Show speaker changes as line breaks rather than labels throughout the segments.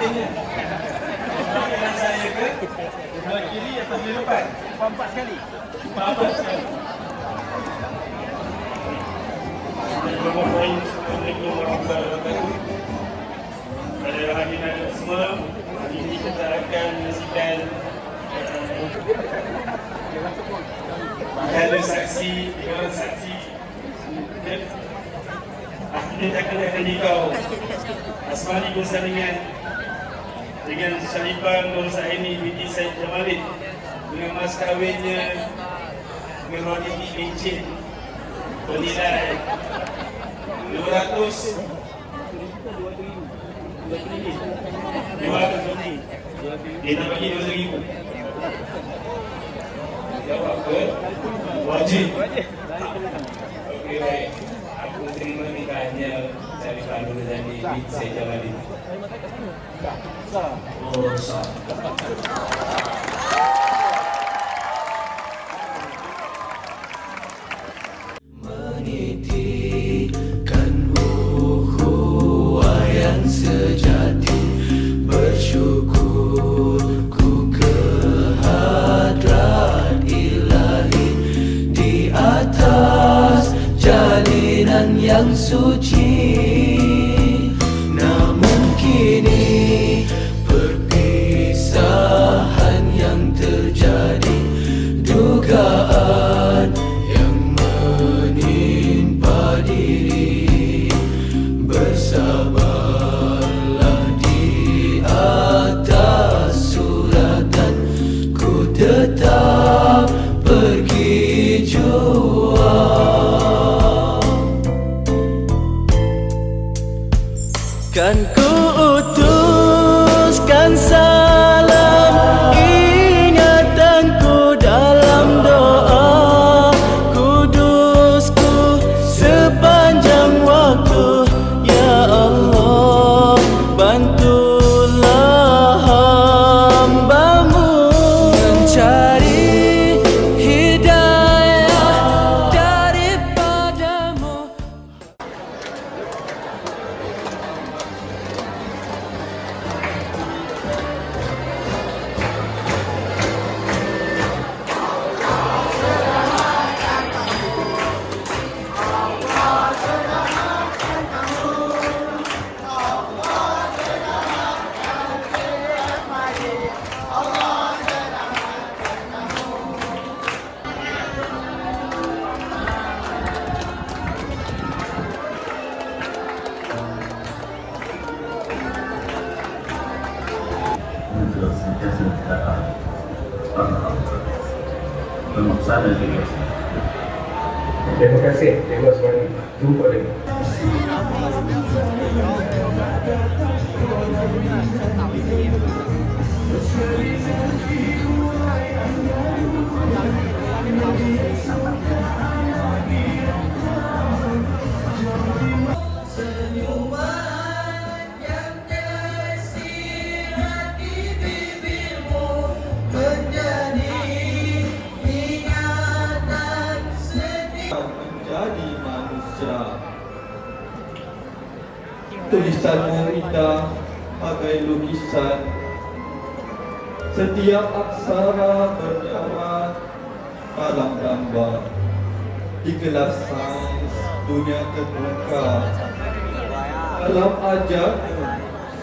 Assalamualaikum warahmatullahi wabarakatuh. Pada hari ini semua, hari ini kita akan menyaksikan Kalau saksi, tiga saksi. Akhirnya akan akan nikah Asmani bersaringan Dengan Syarifah Nur Saini binti Syed Jamalin Dengan mas kahwinnya Rodini Bincin Bernilai 200 200 lebih Dia nak bagi 200 ribu Jawab ke? Wajib. Okey baik. Aku terima nikahnya Syarifah Nurjani bin Syed
Nahimatay ka saan mo? Sa. Sa.
Untuk sana juga
Terima kasih. Terima kasih. Jumpa lagi.
menjadi manusia. Tulisanmu indah bagai lukisan. Setiap aksara bernyawa dalam gambar. Di kelas sains dunia terbuka. Dalam ajar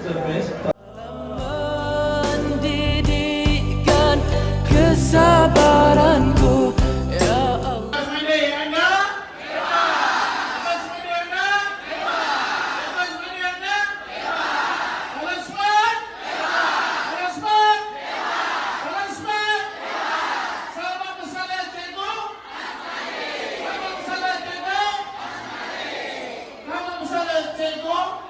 semesta
tentou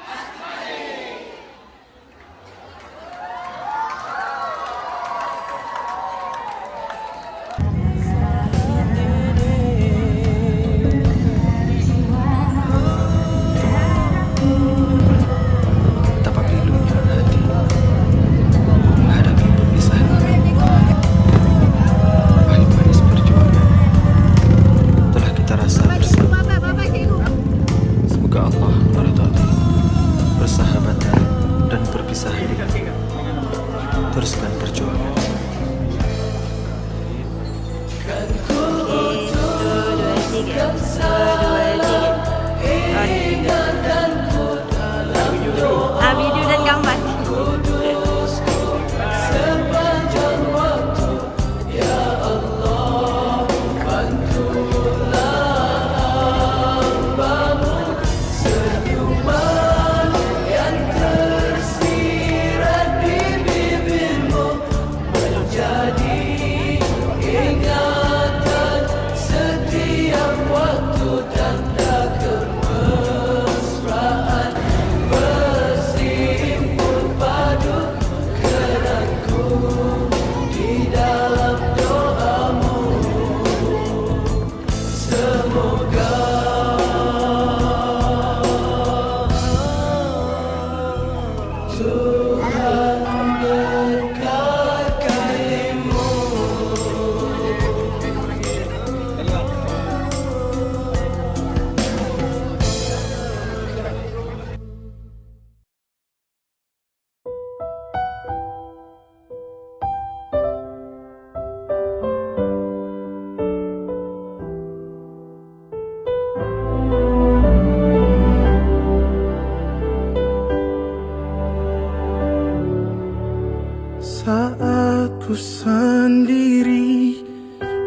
Saat ku sendiri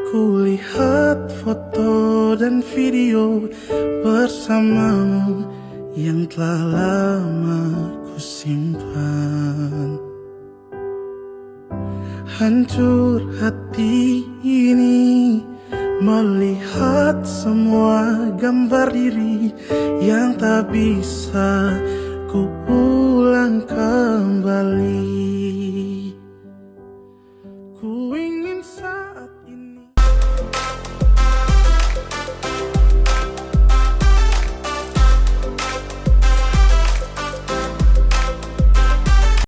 Kulihat foto dan video Bersamamu yang telah lama ku simpan. Hancur hati ini Melihat semua gambar diri Yang tak bisa ku pulangkan.